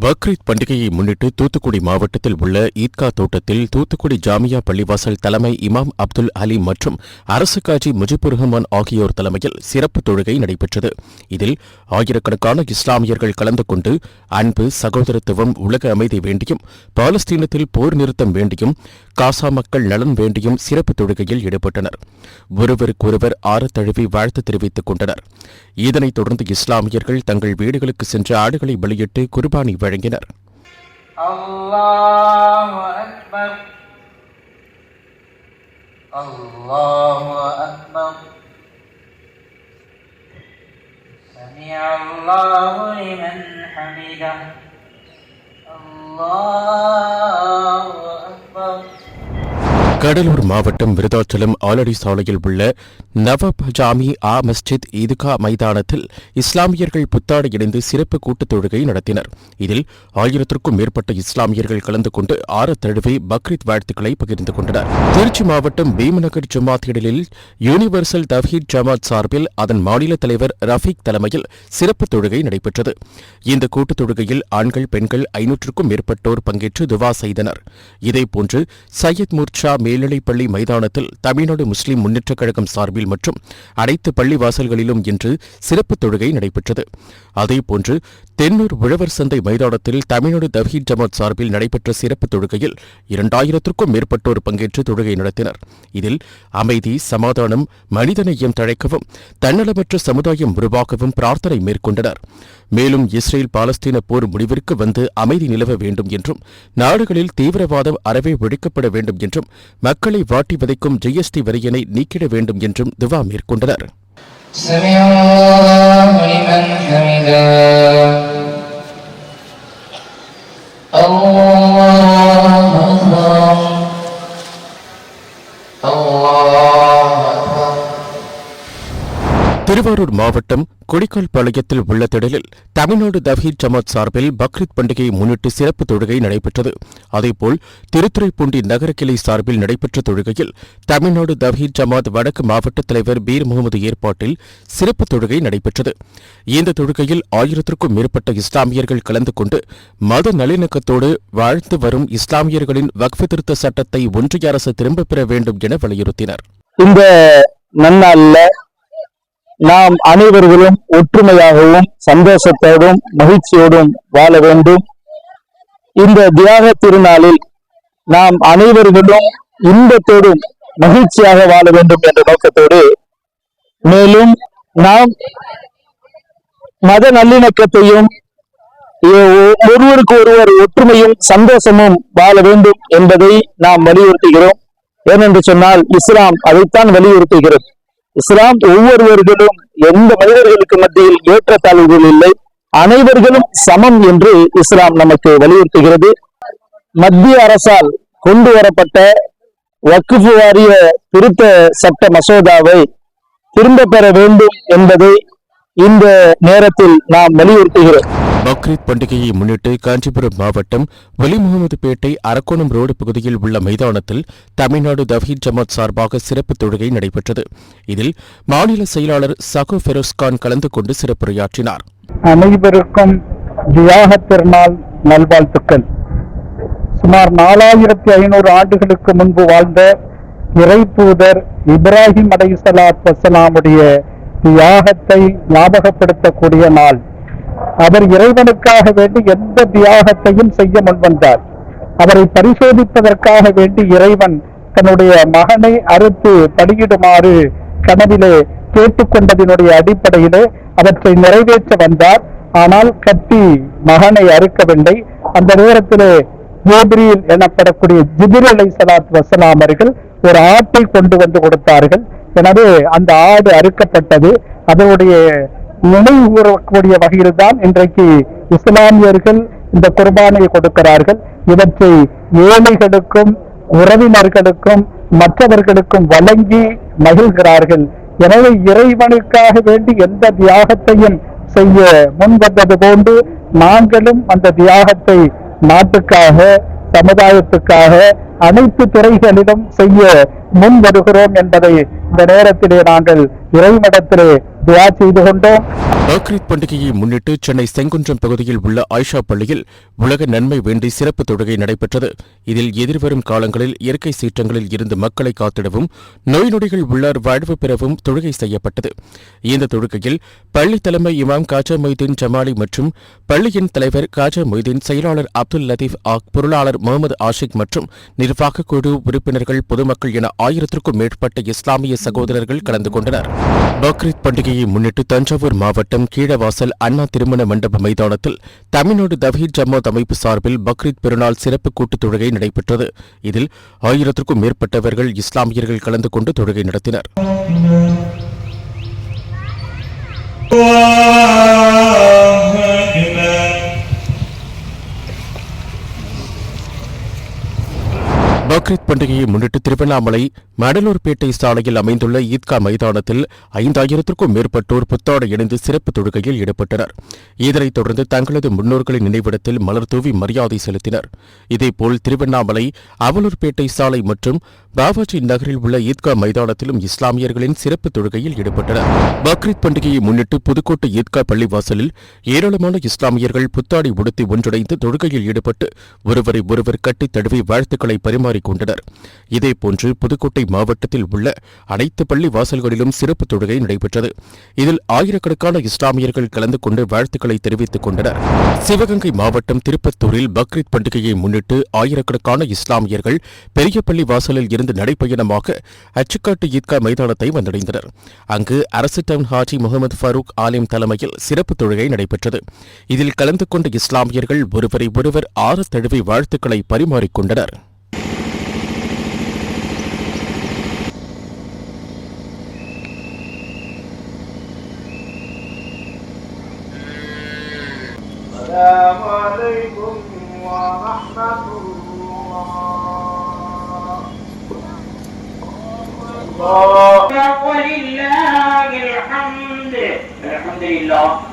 பக்ரீத் பண்டிகையை முன்னிட்டு தூத்துக்குடி மாவட்டத்தில் உள்ள ஈத்கா தோட்டத்தில் தூத்துக்குடி ஜாமியா பள்ளிவாசல் தலைமை இமாம் அப்துல் அலி மற்றும் அரசு காஜி முஜிபுர் ரஹ்மான் ஆகியோர் தலைமையில் சிறப்பு தொழுகை நடைபெற்றது. இதில் ஆயிரக்கணக்கான இஸ்லாமியர்கள் கலந்து கொண்டு அன்பு சகோதரத்துவம் உலக அமைதி வேண்டியும் பாலஸ்தீனத்தில் போர் நிறுத்தம் வேண்டியும் காசா மக்கள் நலன் வேண்டியும் சிறப்பு தொழுகையில் ஈடுபட்டனர். ஒருவருக்கொருவர் ஆற தழுவி வாழ்த்து தெரிவித்துக் கொண்டனர். இதனைத் தொடர்ந்து இஸ்லாமியர்கள் தங்கள் வீடுகளுக்கு சென்ற ஆடுகளை வெளியிட்டு குர்பானி வழங்கினர் الله أكبر الله أكبر سمع الله لمن حمده الله أكبر கடலூர் மாவட்டம் விருதாச்சலம் ஆலடி சாலையில் உள்ள நவப் ஜாமி ஆ மஸ்ஜித் ஈதுகா மைதானத்தில் இஸ்லாமியர்கள் புத்தாடை இணைந்து சிறப்பு கூட்டுத் தொழுகை நடத்தினர். இதில் ஆயிரத்திற்கும் மேற்பட்ட இஸ்லாமியர்கள் கலந்து கொண்டு ஆற தழுவி பக்ரீத் வாழ்த்துக்களை பகிர்ந்து கொண்டனர். திருச்சி மாவட்டம் பீமநகர் ஜமாத் இடலில் யூனிவர்சல் தவ்ஹீத் ஜமாத் சார்பில் அதன் மாநில தலைவர் ரஃபீக் தலைமையில் சிறப்பு தொழுகை நடைபெற்றது. இந்த கூட்டுத் தொழுகையில் ஆண்கள் பெண்கள் ஐநூற்றுக்கும் மேற்பட்டோர் பங்கேற்று துவா செய்தனர். இதேபோன்று சையத் மூர்ச்சா மேல்நிலைப்பள்ளி மைதானத்தில் தமிழ்நாடு முஸ்லிம் முன்னேற்றக் கழகம் சார்பில் மற்றும் அனைத்து பள்ளி வாசல்களிலும் இன்று சிறப்பு தொழுகை நடைபெற்றது. அதேபோன்று தென்னூர் உழவர் சந்தை மைதானத்தில் தமிழ்நாடு தவஹீத் ஜமாத் சார்பில் நடைபெற்ற சிறப்பு தொழுகையில் இரண்டாயிரத்திற்கும் மேற்பட்டோர் பங்கேற்று தொழுகை நடத்தினர். இதில் அமைதி சமாதானம் மனிதநேயம் தழைக்கவும் தன்னலமற்ற சமுதாயம் உருவாகவும் பிரார்த்தனை மேற்கொண்டனர். மேலும் இஸ்ரேல் பாலஸ்தீன போர் முடிவிற்கு வந்து அமைதி நிலவ வேண்டும் என்றும் நாடுகளில் தீவிரவாதம் அறவே ஒழிக்கப்பட வேண்டும் என்றும் மக்களை வாட்டி விதைக்கும் ஜிஎஸ்டி வரியனை நீக்கிட வேண்டும் என்றும் திவா மேற்கொண்டனர். திருவாரூர் மாவட்டம் கொடிக்கால் பாளையத்தில் உள்ள திடலில் தமிழ்நாடு தவ்ஹீத் ஜமாத் சார்பில் பக்ரீத் பண்டிகையை முன்னிட்டு சிறப்பு தொழுகை நடைபெற்றது. அதேபோல் திருத்துறைப்பூண்டி நகர கிளை சார்பில் நடைபெற்ற தொழுகையில் தமிழ்நாடு தவ்ஹீத் ஜமாத் வடக்கு மாவட்ட தலைவர் பீர் முகமது ஏற்பாட்டில் சிறப்பு தொழுகை நடைபெற்றது. இந்த தொழுகையில் ஆயிரத்திற்கும் மேற்பட்ட இஸ்லாமியர்கள் கலந்து கொண்டு மத நல்லிணக்கத்தோடு வாழ்த்து வரும் இஸ்லாமியர்களின் வக்ஃபு திருத்த சட்டத்தை ஒன்றிய அரசு திரும்பப் பெற வேண்டும் என வலியுறுத்தினர். இந்த நன்னாள்ல நாம் அனைவர்களும் ஒற்றுமையாகவும் சந்தோஷத்தோடும் மகிழ்ச்சியோடும் வாழ வேண்டும். இந்த தியாக திருநாளில் நாம் அனைவர்களும் இன்பத்தோடும் மகிழ்ச்சியாக வாழ வேண்டும் என்ற நோக்கத்தோடு மேலும் நாம் மத நல்லிணக்கத்தையும் ஒருவருக்கு ஒருவர் ஒற்றுமையும் சந்தோஷமும் வாழ வேண்டும் என்பதை நாம் வலியுறுத்துகிறோம். ஏனென்று சொன்னால் இஸ்லாம் அதைத்தான் வலியுறுத்துகிறது. இஸ்லாம் ஒவ்வொருவர்களும் எந்த மனிதர்களுக்கு மத்தியில் ஏற்றத்தாழ்வுகள் இல்லை அனைவர்களும் சமம் என்று இஸ்லாம் நமக்கு வலியுறுத்துகிறது. மத்திய அரசால் கொண்டு வரப்பட்ட வக்குஃபு வாரிய திருத்த சட்ட மசோதாவை திரும்ப பெற வேண்டும் என்பதை இந்த நேரத்தில் நாம் வலியுறுத்துகிறோம். பக்ரீத் பண்டிகையை முன்னிட்டு காஞ்சிபுரம் மாவட்டம் வலிமுகமதுபேட்டை அரக்கோணம் ரோடு பகுதியில் உள்ள மைதானத்தில் தமிழ்நாடு தவ்ஹீத் ஜமாத் சார்பாக சிறப்பு தொழுகை நடைபெற்றது. இதில் மாநில செயலாளர் சகோ ஃபெரோஸ்கான் கலந்து கொண்டு சிறப்புரையாற்றினார். அனைவருக்கும் தியாக திருநாள் நல்வாழ்த்துக்கள். சுமார் நாலாயிரத்தி ஐநூறு ஆண்டுகளுக்கு முன்பு வாழ்ந்த இறைத்தூதர் இப்ராஹிம் அலைஹிஸ்ஸலாத்து வஸலாமுடைய தியாகத்தை ஞாபகப்படுத்தக்கூடிய நாள். அவர் இறைவனுக்காக வேண்டி எந்த தியாகத்தையும் செய்ய முன்வந்தார். அவரை பரிசோதிப்பதற்காக வேண்டி இறைவன் தன்னுடைய மகனை அறுத்து பலியிடுமாறு கனவிலே கேட்டுக்கொண்டதினுடைய அடிப்படையிலே அவற்றை நிறைவேற்ற வந்தார். ஆனால் கத்தி மகனை அறுக்கவில்லை. அந்த நேரத்திலே ஜோபிரியில் எனப்படக்கூடிய ஜிபிர் அலை சலாத் வசலாம் அவர்கள் ஒரு ஆட்டை கொண்டு வந்து கொடுத்தார்கள். எனவே அந்த ஆடு அறுக்கப்பட்டது. அதனுடைய நினைவு கூறக்கூடிய வகையில் தான் இன்றைக்கு இஸ்லாமியர்கள் இந்த குர்பானை கொடுக்கிறார்கள். இவற்றை ஏழைகளுக்கும் உறவினர்களுக்கும் மற்றவர்களுக்கும் வழங்கி மகிழ்கிறார்கள். எனவே இறைவனுக்காக வேண்டி எந்த தியாகத்தையும் செய்ய முன்வந்தது போன்று நாங்களும் அந்த தியாகத்தை நாட்டுக்காக சமுதாயத்துக்காக அனைத்து துறைகளிலும் செய்ய முன் வருகிறோம் என்பதை இந்த நேரத்திலே நாங்கள் இறைவனிடத்திலே துவா செய்து கொண்டோம். பக்ரீத் பண்டிகையை முன்னிட்டு சென்னை செங்குன்றம் பகுதியில் உள்ள ஆயிஷா பள்ளியில் உலக நன்மை வேண்டி சிறப்பு தொழுகை நடைபெற்றது. இதில் எதிர்வரும் காலங்களில் இயற்கை சீற்றங்களில் இருந்து மக்களை காத்திடவும் நோய் நொடிகள் உள்ளார் வாழ்வு பெறவும் தொழுகை செய்யப்பட்டது. இந்த தொழுகையில் பள்ளி தலைமை இமாம் காஜா மொய்தீன் ஜமாலி மற்றும் பள்ளியின் தலைவர் காஜா மொய்தீன் செயலாளர் அப்துல் லதீப் ஆக் பொருளாளர் முகமது ஆஷிக் மற்றும் நிர்வாக குழு உறுப்பினர்கள் பொதுமக்கள் என ஆயிரத்திற்கும் மேற்பட்ட இஸ்லாமிய சகோதரர்கள் கலந்து கொண்டனர். பக்ரீத் பண்டிகையை முன்னிட்டு தஞ்சாவூர் மாவட்டம் கீழவாசல் அண்ணா திருமண மண்டப மைதானத்தில் தமிழ்நாடு தவஹீத் ஜமாத் அமைப்பு சார்பில் பக்ரீத் பெருநாள் சிறப்பு கூட்டுத் தொழுகை நடைபெற்றது. இதில் ஆயிரத்திற்கும் மேற்பட்டவர்கள் இஸ்லாமியர்கள் கலந்து கொண்டு தொழுகை நடத்தினர் பக்ரீத் பண்டிகையை முன்னிட்டு திருவண்ணாமலை மடலூர்பேட்டை சாலையில் அமைந்துள்ள ஈத்கா மைதானத்தில் ஐந்தாயிரத்திற்கும் மேற்பட்டோர் புத்தாடை இணைந்து சிறப்பு தொழுகையில் ஈடுபட்டனர். இதனைத் தொடர்ந்து தங்களது முன்னோர்களின் நினைவிடத்தில் மலர் தூவி மரியாதை செலுத்தினர். இதேபோல் திருவண்ணாமலை அவலூர்பேட்டை சாலை மற்றும் பாபாஜி நகரில் உள்ள ஈத்கா மைதானத்திலும் இஸ்லாமியர்களின் சிறப்பு தொழுகையில் ஈடுபட்டனர். பக்ரீத் பண்டிகையை முன்னிட்டு புதுக்கோட்டை ஈத்கா பள்ளிவாசலில் ஏராளமான இஸ்லாமியர்கள் புத்தாடை உடுத்தி ஒன்றிணைந்து தொழுகையில் ஈடுபட்டு ஒருவரை ஒருவர் கட்டித் தழுவி வாழ்த்துக்களை பரிமாறிக்கொண்டனர் இதேபோன்று புதுக்கோட்டை மாவட்டத்தில் உள்ள அனைத்து பள்ளி வாசல்களிலும் சிறப்பு தொழுகை நடைபெற்றது. இதில் ஆயிரக்கணக்கான இஸ்லாமியர்கள் கலந்து கொண்டு வாழ்த்துக்களை தெரிவித்துக் கொண்டனர். சிவகங்கை மாவட்டம் திருப்பத்தூரில் பக்ரீத் பண்டிகையை முன்னிட்டு ஆயிரக்கணக்கான இஸ்லாமியர்கள் பெரிய பள்ளி வாசலில் இருந்து நடைப்பயணமாக அச்சுக்காட்டு ஈத்கா மைதானத்தை வந்தடைந்தனர். அங்கு அரசு டவுன் ஹாஜி முகமது ஃபரூக் ஆலிம் தலைமையில் சிறப்பு தொழுகை நடைபெற்றது. இதில் கலந்து கொண்ட இஸ்லாமியர்கள் ஒருவரை ஒருவர் ஆறு தழுவி வாழ்த்துக்களை பரிமாறிக்கொண்டனர் الله. ولله الحمد. الحمد لله.